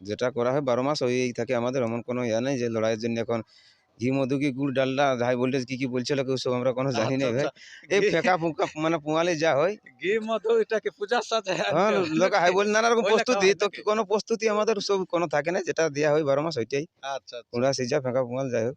যেটা করা হয় বারো মাস ওই থাকে আমাদের এমন কোনো ইয়া নেই যে লড়াইয়ের জন্য এখন ঘি মধু কি গুড় ডালডা হাই ভোল্টেজ কি কি বলছিল কেউ সব আমরা কোনো জানি না ভাই। এই ফেঁকা ফুঁকা মানে পুঙালে যা হয়। ঘি মধু এটাকে পূজার সাথে হ্যাঁ লোক হাই বল নানা রকম প্রস্তুতি তো কোনো প্রস্তুতি আমাদের সব কোনো থাকে না যেটা দেওয়া হয় বারো মাস ওইটাই। আচ্ছা ওরা কুড়া সিজা ফেঁকা পুঙাল যাই হোক।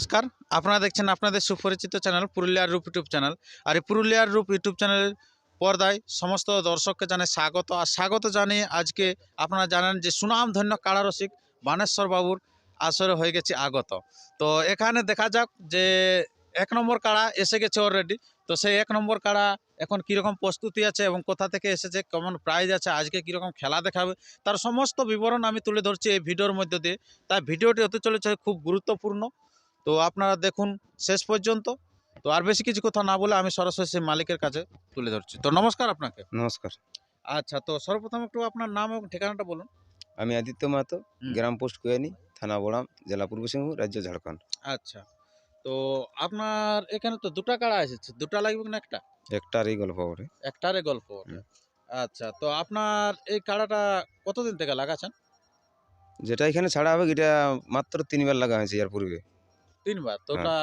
নমস্কার। আপনারা দেখছেন আপনাদের সুপরিচিত চ্যানেল পুরুলিয়ার রূপ ইউটিউব চ্যানেল। আর এই পুরুলিয়ার রূপ ইউটিউব চ্যানেলের পর্দায় সমস্ত দর্শককে জানে স্বাগত। আর স্বাগত জানিয়ে আজকে আপনারা জানেন যে সুনামধন্য কারারসিক বানেশ্বর বাবুর আসরে হয়ে গেছে আগত। তো এখানে দেখা যাক যে এক নম্বর কাড়া এসে গেছে অলরেডি তো সেই এক নম্বর কাড়া এখন কীরকম প্রস্তুতি আছে এবং কোথা থেকে এসেছে, কেমন প্রাইজ আছে, আজকে কীরকম খেলা দেখাবে, তার সমস্ত বিবরণ আমি তুলে ধরছি এই ভিডিওর মধ্যে দিয়ে। তাই ভিডিওটি হতে চলেছে খুব গুরুত্বপূর্ণ। তো আপনারা দেখুন শেষ পর্যন্ত। তো আর বেশি কিছু কথা না বলে আমি সরাসরি সেই মালিকের কাছে তুলে ধরছি। তো নমস্কার আপনাকে। নমস্কার। আচ্ছা তো সর্বপ্রথম একটু আপনার নাম এবং ঠিকানাটা বলুন। আমি আদিত্য মাহাতো গ্রাম পোস্ট কুয়ানি থানা বড়াম জেলা পূর্ব সিংহপুর রাজ্য ঝাড়খণ্ড। আচ্ছা তো আপনার এখানে তো দুটা কাড়া এসেছে দুটা লাগবে না একটা? একটার এই গল্প করে একটারে গল্প। আচ্ছা তো আপনার এই কাড়াটা কতদিন থেকে লাগাচ্ছেন? যেটা এখানে ছাড়া হবে এটা মাত্র তিনবার লাগা হয়েছে এর পূর্বে। তিনবার? তো হ্যাঁ। ওটা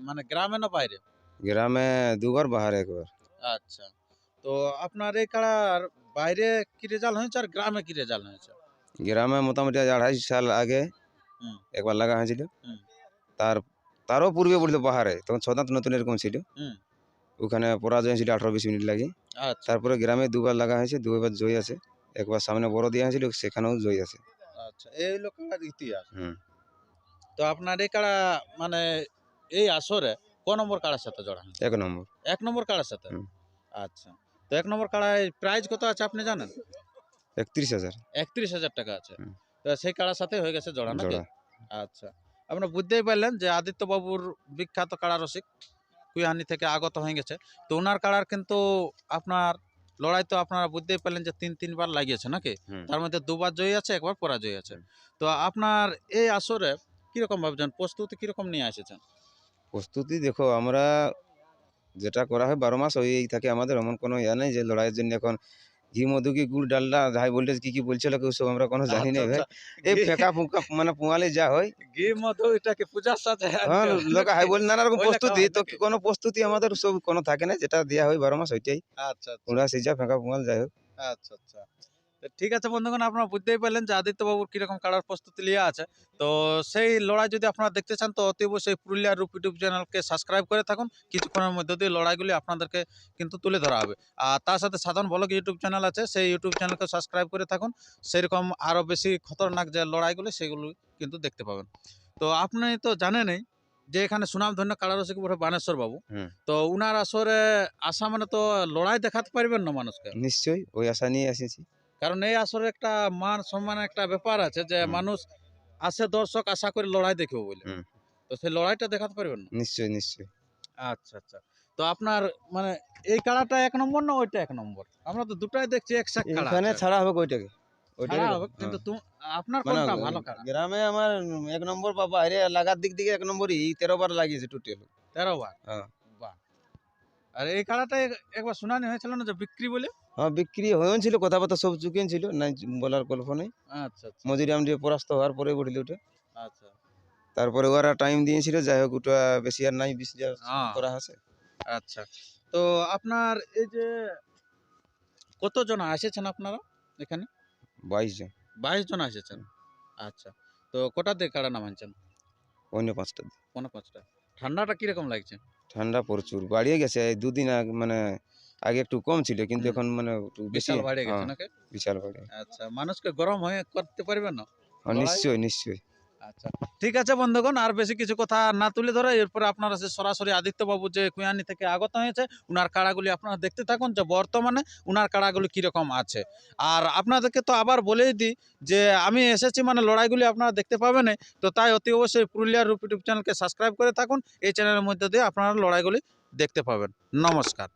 মানে গ্রামে না বাইরে? গ্রামে দুবার বাহারে একবার। আচ্ছা। তো আপনার এই কাড়ার বাইরে কি রেজাল্ট হয়েছে আর গ্রামে কি রেজাল্ট হয়েছে? গ্রামে মোটামুটি আজ আড়াই সাল আগে একবার লাগা হয়েছিল। তার তারও পূর্বে পড়তো পাহাড়ে তখন ছদাঁত নতুন এরকম ছিল। ওখানে পরাজয় হয়েছিল আঠারো বিশ মিনিট লাগে। আচ্ছা। তারপরে গ্রামে দুবার লাগা হয়েছে দুবার জয় আছে। একবার সামনে বড় দেওয়া হয়েছিল সেখানেও জয় আছে। আচ্ছা এই লোক কাড়ার ইতিহাস। হুম। তো আপনার এই কাড়া মানে এই আসরে ক নম্বর কাড়ার সাথে জড়া এক নম্বর। এক নম্বর কাড়ার সাথে? আচ্ছা। তো এক নম্বর কাড়ায় প্রাইজ কত আছে আপনি জানেন? একত্রিশ হাজার। একত্রিশ হাজার টাকা আছে। তো সেই কাড়ার সাথে হয়ে গেছে জড়া নাকি? আচ্ছা। আপনারা বুঝতেই পারলেন যে আদিত্য বাবুর বিখ্যাত কাড়া রসিক কুইহানি থেকে আগত হয়ে গেছে। তো ওনার কাড়ার কিন্তু আপনার লড়াই তো আপনারা বুঝতেই পারলেন যে তিন তিনবার লাগিয়েছে নাকি? তার মধ্যে দুবার জয়ী আছে একবার পরাজয় আছে। তো আপনার এই আসরে কীরকম ভাবছেন? প্রস্তুতি কীরকম নিয়ে এসেছেন? প্রস্তুতি দেখো আমরা যেটা করা হয় বারো মাস ওই থাকে আমাদের এমন কোনো ইয়া নেই যে লড়াইয়ের জন্য এখন ঘি মধু কি গুড় ডালডা হাই ভোল্টেজ কি কি বলছিল কেউ সব আমরা কোনো জানি না ভাই। এই ফেঁকা ফুঁকা মানে পুঙালে যা হয়। ঘি মধু এটাকে পূজার সাথে? হ্যাঁ লোক হাই বল নানা রকম প্রস্তুতি তো কোনো প্রস্তুতি আমাদের সব কোনো থাকে না যেটা দেওয়া হয় বারো মাস ওইটাই আচ্ছা আচ্ছা। কুড়া সিজা ফেঁকা পুঙাল যাই হোক। আচ্ছা আচ্ছা। ঠিক আছে বন্ধুগণ আপনারা বুঝতেই পারলেন যে আদিত্য বাবুর কীরকম কাড়ার প্রস্তুতি লিয়ে আছে। তো সেই লড়াই যদি আপনারা দেখতে চান তো অতি অবশ্যই পুরুলিয়ার রূপ ইউটিউব চ্যানেলকে সাবস্ক্রাইব করে থাকুন। কিছুক্ষণের মধ্যে দিয়ে লড়াইগুলি আপনাদেরকে কিন্তু তুলে ধরা হবে। আর তার সাথে সাধারণ বলক ইউটিউব চ্যানেল আছে সেই ইউটিউব চ্যানেলকে সাবস্ক্রাইব করে থাকুন। সেরকম আরও বেশি খতরনাক যে লড়াইগুলি সেগুলো কিন্তু দেখতে পাবেন। তো আপনি তো জানেনই যে এখানে সুনামধন্য কারারসিক বটে বানেশ্বর বাবু। তো উনার আসরে আশা মানে তো লড়াই দেখাতে পারবেন না মানুষকে? নিশ্চয়ই ওই আশা নিয়ে এসেছি। কারণ এই আসরে একটা মান সম্মান একটা ব্যাপার আছে যে মানুষ আসে দর্শক আশা করে লড়াই দেখবে বলে। তো সেই লড়াইটা দেখাতে পারবেন না? নিশ্চয়ই নিশ্চয়ই। আচ্ছা আচ্ছা। তো আপনার মানে এই কাড়াটা এক নম্বর না ওইটা এক নম্বর? আমরা তো দুটাই দেখছি একসাথে কাড়া। এখানে ছাড়া হবে ওইটাকে দেবো। হবে, কিন্তু হ্যাঁ। তুম- আপনার মানে কোনটা ভালো কাড়া? গ্রামে আমার এক নম্বর বা বাইরে লাগার দিক থেকে এক নম্বরই তেরো বার লাগিয়েছে টোটাল। তেরো বার? হ্যাঁ। বাহ। আর এই কাড়াটা একবার শুনানি হয়েছিল না যে বিক্রি বলে? হ্যাঁ বিক্রি হয়েছিল কথাবার্তা সব চুকেন ছিল নাই বলার গল্প নেই। আচ্ছা আচ্ছা। মজুরি আমি পরাস্ত হওয়ার পরে উঠলে ওটা আচ্ছা। তারপরে ওরা টাইম দিয়েছিল যাই হোক ওটা বেশি আর নাই বিশ হাজার হ্যাঁ। করা আছে। আচ্ছা। তো আপনার এই যে কতজন এসেছেন আপনারা এখানে? বাইশ জন। বাইশ জন এসেছেন? আচ্ছা। তো কটা দিয়ে কাড়া নামাচ্ছেন অন্য পাঁচটা। পনেরো পাঁচটা। ঠান্ডাটা কীরকম লাগছে? ঠান্ডা প্রচুর বাড়িয়ে গেছে দুদিন আগে মানে আগে একটু কম ছিল কিন্তু এখন মানে একটু বেশি। বিশাল বাড়ে গেছে হ্যাঁ, নাকি? বিশাল বাড়ে। আচ্ছা মানুষকে গরম হয়ে করতে পারবেন না? হ্যাঁ, নিশ্চয়ই নিশ্চয়ই। আচ্ছা ঠিক আছে বন্ধুগণ আর বেশি কিছু কথা না তুলে ধরে এরপরে আপনারা সে সরাসরি আদিত্যবাবু যে কুয়ানি থেকে আগত হয়েছে উনার কাড়াগুলি আপনারা দেখতে থাকুন যে বর্তমানে উনার কাড়াগুলি কীরকম আছে। আর আপনাদেরকে তো আবার বলেই দিই যে আমি এসেছি মানে লড়াইগুলি আপনারা দেখতে পাবেন তো তাই অতি অবশ্যই পুরুলিয়ার রূপ ইউটিউব চ্যানেলকে সাবস্ক্রাইব করে থাকুন এই চ্যানেলের মধ্যে দিয়ে আপনারা লড়াইগুলি দেখতে পাবেন। নমস্কার।